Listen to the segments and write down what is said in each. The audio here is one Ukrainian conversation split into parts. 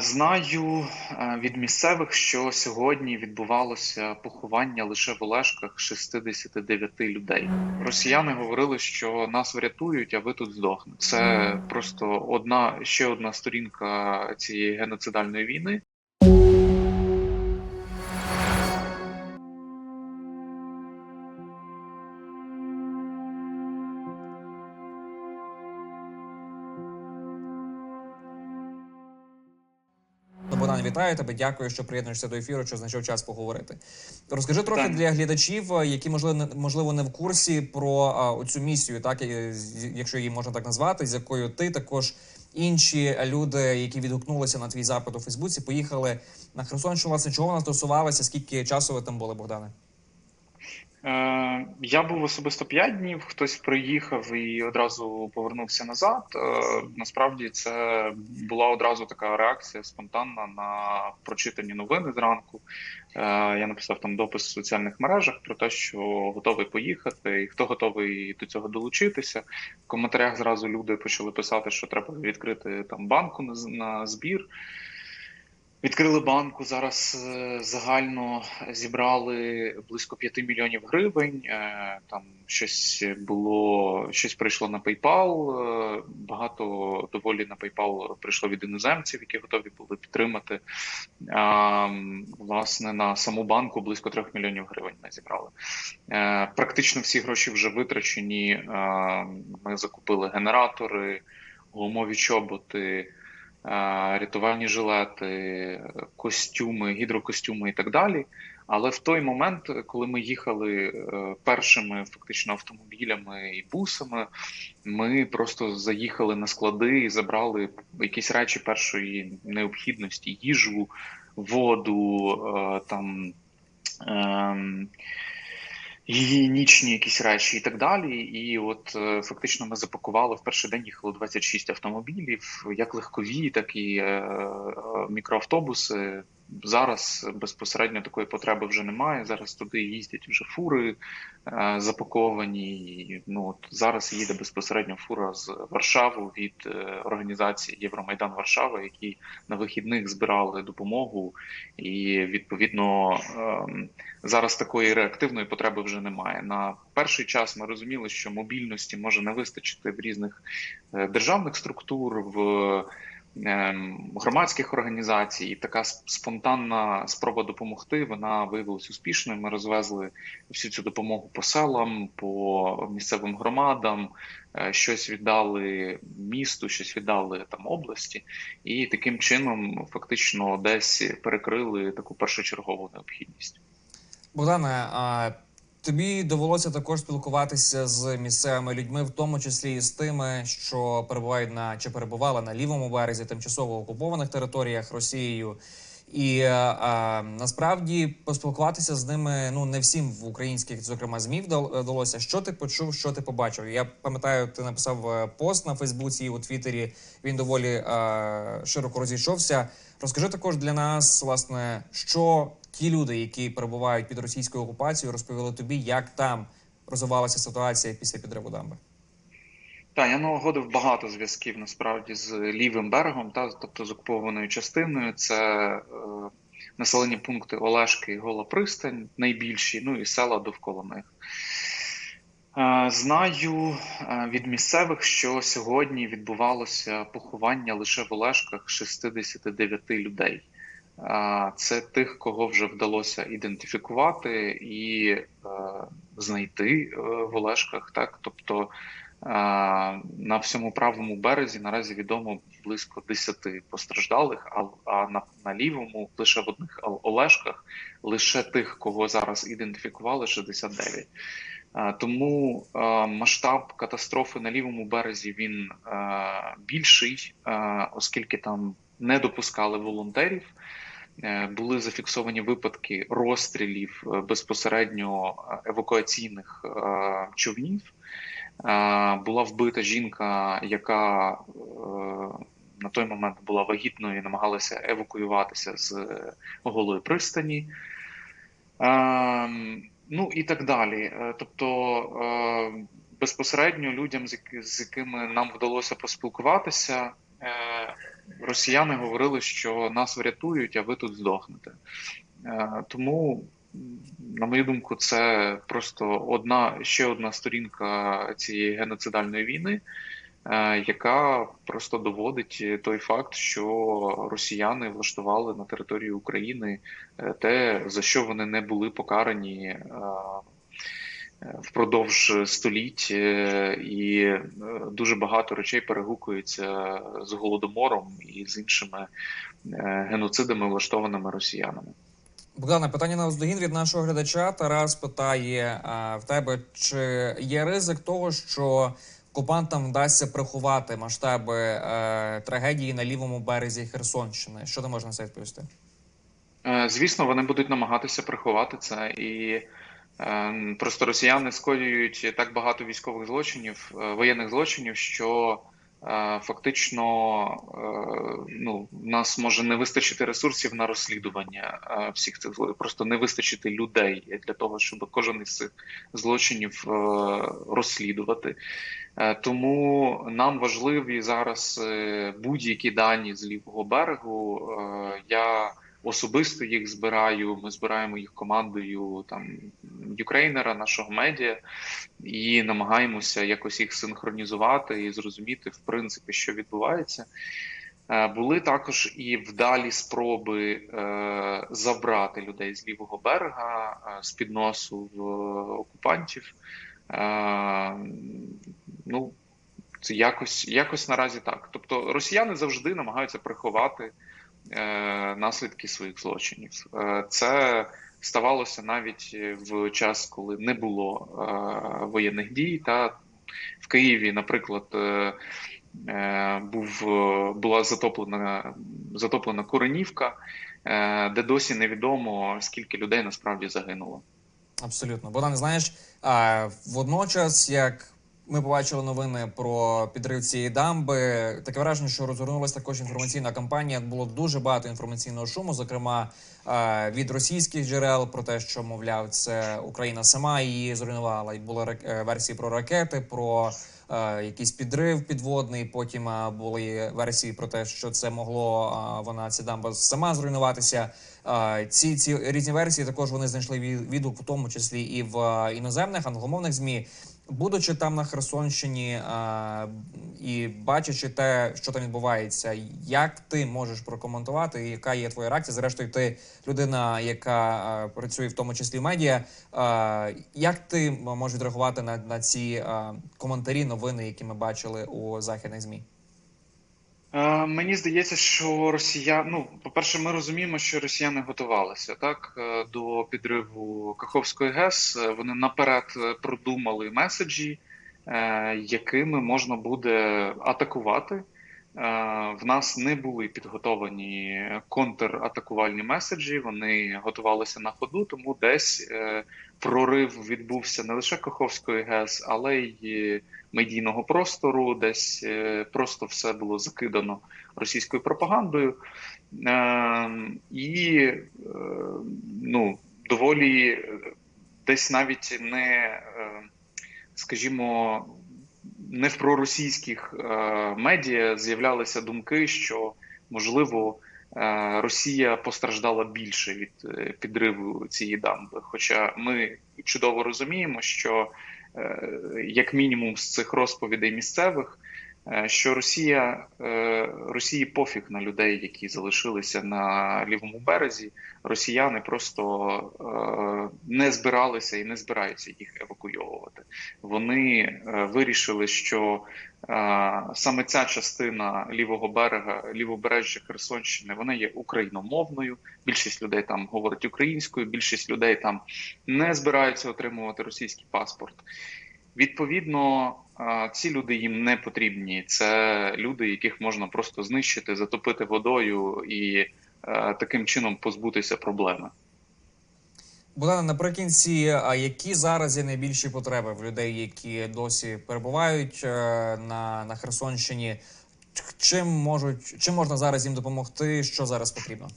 Знаю е, від місцевих, що сьогодні відбувалося поховання лише в Олешках 69 людей. Росіяни говорили, що нас врятують, а ви тут здохнете. Це просто одна ще одна сторінка цієї геноцидальної війни. Вітаю тебе. Дякую, що приєднуєшся до ефіру, що знайшов час поговорити. Розкажи трохи Так. для глядачів, е, які можливо можливо не в курсі про цю місію, так е, якщо її можна так назвати, з якою ти також інші люди, які відгукнулися на твій запит у Фейсбуці, поїхали на Херсонщину. Власне, чого вона стосувалася? Скільки часу ви там були, Богдане? Е, Я був особисто 5 днів, хтось приїхав і одразу повернувся назад. Е, Насправді це була одразу така реакція спонтанна на прочитані новини зранку. Е, Я написав там допис в соціальних мережах про те, що готовий поїхати, і хто готовий до цього долучитися. В коментарях зразу люди почали писати, що треба відкрити там банку на збір. Відкрили банку. Зараз е, загально зібрали близько 5 мільйонів гривень. Е, Там щось було, щось прийшло на PayPal. е, Багато доволі на PayPal прийшло від іноземців, які готові були підтримати. Власне, на саму банку близько 3 мільйонів гривень ми зібрали. Практично всі гроші вже витрачені. Ми закупили генератори, гумові чоботи рятувальні жилети, костюми, гідрокостюми і так далі. Але в той момент, коли ми їхали е, першими фактично автомобілями і бусами, ми просто заїхали на склади і забрали якісь речі першої необхідності: їжу, воду, е, там. Гігієнічні якісь речі і так далі. І от е, фактично ми запакували в перший день їхало 26 автомобілів, як легкові, так і е, е, мікроавтобуси. Зараз безпосередньо такої потреби вже немає. Зараз туди їздять вже фури е, запаковані. Ну от зараз їде безпосередньо фура з Варшави від е, організації Євромайдан Варшава, які на вихідних збирали допомогу, і відповідно ем, зараз такої реактивної потреби вже немає. На перший час ми розуміли, що мобільності може не вистачити в різних е, державних структур, в громадських організацій. І така спонтанна спроба допомогти вона виявилась успішною. Ми розвезли всю цю допомогу по селам, по місцевим громадам. е, Щось віддали місту, щось віддали там області, і таким чином фактично десь перекрили таку першочергову необхідність. Богдане, тобі довелося також спілкуватися з місцевими людьми, в тому числі і з тими, що перебувають на чи перебували на лівому березі тимчасово окупованих територіях Росією. І е, а, насправді поспілкуватися з ними ну не всім в українських, зокрема, змі вдал- вдалося. Що ти почув, що ти побачив? Я пам'ятаю, ти написав е, пост на Фейсбуці і у Твіттері. Він доволі е, широко розійшовся. Розкажи також для нас, власне, що ті люди, які перебувають під російською окупацією, розповіли тобі, як там розвивалася ситуація після підриву дамби. Так, я налагодив багато зв'язків насправді з лівим берегом, та тобто з окупованою частиною. Це е, населені пункти Олешки і Гола Пристань, найбільші, ну і села довкола них. Е, Знаю е, від місцевих, що сьогодні відбувалося поховання лише в Олешках 69 людей. Це тих, кого вже вдалося ідентифікувати і е, знайти е, в Олешках. Так, тобто е, на всьому правому березі наразі відомо близько 10 постраждалих, а, а на, на лівому лише в одних Олешках лише тих, кого зараз ідентифікували, 69. Е, Тому масштаб катастрофи на лівому березі він більший, оскільки там не допускали волонтерів. Е, Були зафіксовані випадки розстрілів е, безпосередньо е, евакуаційних човнів. Була вбита жінка, яка на той момент була вагітною і намагалася евакуюватися з голої пристані. Ну і так далі. Тобто безпосередньо людям, з якими нам вдалося поспілкуватися, росіяни говорили, що нас врятують, а ви тут здохнете. Тому, на мою думку, це просто одна ще одна сторінка цієї геноцидальної війни. Яка просто доводить той факт, що росіяни влаштували на території України те, за що вони не були покарані впродовж століть, е, і е, дуже багато речей перегукуються з голодомором і з іншими е, геноцидами, влаштованими росіянами. Богдане, питання на оздогін від нашого глядача. Тарас питає а, в тебе, чи є ризик того, що окупантам вдасться приховати масштаби е, трагедії на лівому березі Херсонщини? Що ти можеш на це відповісти? Звісно, вони будуть намагатися приховати це і. Ем, просто росіяни скоюють так багато військових злочинів, е, воєнних злочинів, що е, фактично е, ну, нас може не вистачити ресурсів на розслідування всіх цих злочинів, просто не вистачити людей для того, щоб кожен із цих злочинів розслідувати. Тому нам важливі зараз будь-які дані з лівого берегу. Я особисто їх збираю. Ми збираємо їх командою там Юкрейнера, нашого медіа, і намагаємося якось їх синхронізувати і зрозуміти, в принципі, що відбувається. Е, були також і вдалі спроби е, забрати людей з лівого берега е, з під носу в окупантів. Ну, це якось якось наразі так. Тобто росіяни завжди намагаються приховати наслідки своїх злочинів. Е, це ставалося навіть в час, коли не було е, воєнних дій. Та в Києві, наприклад, був була затоплена затоплена Куренівка, де досі невідомо скільки людей насправді загинуло. Абсолютно, Богдан, знаєш, водночас як ми побачили новини про підрив цієї дамби. Таке враження, що розгорнулася також інформаційна кампанія. Було дуже багато інформаційного шуму, зокрема е, від російських джерел, про те, що мовляв, це Україна сама її зруйнувала. І були е, версії про ракети, про е, якийсь підрив підводний. Потім були версії про те, що це могло вона ця дамба сама зруйнуватися. Ці ці різні версії також вони знайшли відгук, в тому числі і в іноземних англомовних змі. Будучи там на Херсонщині а, і бачачи те, що там відбувається, як ти можеш прокоментувати, яка є твоя реакція? Зрештою, ти людина, яка а, працює в тому числі в медіа. А, як ти можеш відреагувати на на ці а, коментарі, новини, які ми бачили у західних змі? Е, мені здається, що росіяни, ну, по-перше, ми розуміємо, що росіяни готувалися так е, до підриву Каховської ГЕС. Е, вони наперед продумали меседжі, якими можна буде атакувати. В нас не були підготовані контратакувальні меседжі. Вони готувалися на ходу, тому десь прорив відбувся не лише Каховської ГЕС, але й медійного простору, десь е, просто все було закидано російською пропагандою. Е, і е, ну, доволі десь навіть не, скажімо, не в проросійських медіа з'являлися думки, що можливо. Росія постраждала більше від підриву цієї дамби. Хоча ми чудово розуміємо, що Е, як мінімум з цих розповідей місцевих, е, що Росія е, Росії пофіг на людей, які залишилися на лівому березі. Росіяни просто не збиралися і не збираються їх евакуйовувати. Вони вирішили, що саме ця частина лівого берега, лівобережжя Херсонщини, вона є україномовною. Більшість людей там говорить українською, більшість людей там не збираються отримувати російський паспорт. Відповідно, ці люди їм не потрібні. Це люди, яких можна просто знищити, затопити водою і таким чином позбутися проблеми. Богдане, наприкінці, а які зараз є найбільші потреби в людей, які досі перебувають е, на на Херсонщині? Чим можуть чим можна зараз їм допомогти? Що зараз потрібно?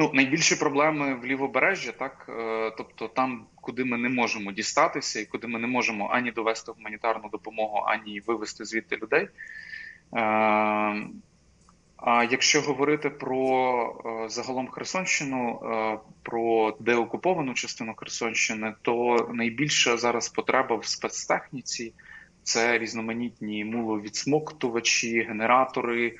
Ну, найбільші проблеми в лівобережжі, так е, тобто там, куди ми не можемо дістатися, і куди ми не можемо ані довести гуманітарну допомогу, ані вивести звідти людей. Е, А якщо говорити про е, загалом Херсонщину, про деокуповану частину Херсонщини, то найбільша зараз потреба в спецтехніці це різноманітні муловідсмоктувачі, генератори,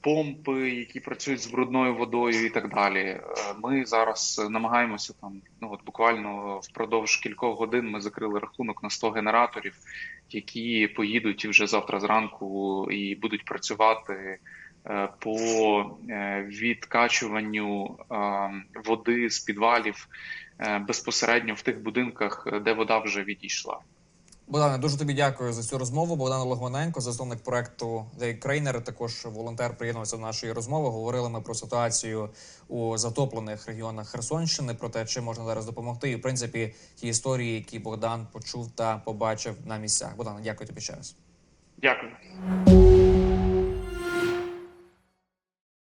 помпи, які працюють з брудною водою і так далі. Е, Ми зараз намагаємося там, ну от буквально впродовж кількох годин ми закрили рахунок на 100 генераторів, які поїдуть вже завтра зранку і будуть працювати е, по е, відкачуванню води з підвалів безпосередньо в тих будинках, де вода вже відійшла. Богдане, дуже тобі дякую за цю розмову. Богдан Логвиненко, засновник проекту The також волонтер приєднувався до нашої розмови. Говорили ми про ситуацію у затоплених регіонах Херсонщини, про те, чи можна зараз допомогти, і в принципі ті історії, які Богдан почув та побачив на місцях. Богдан, дякую тобі ще раз. Дякую.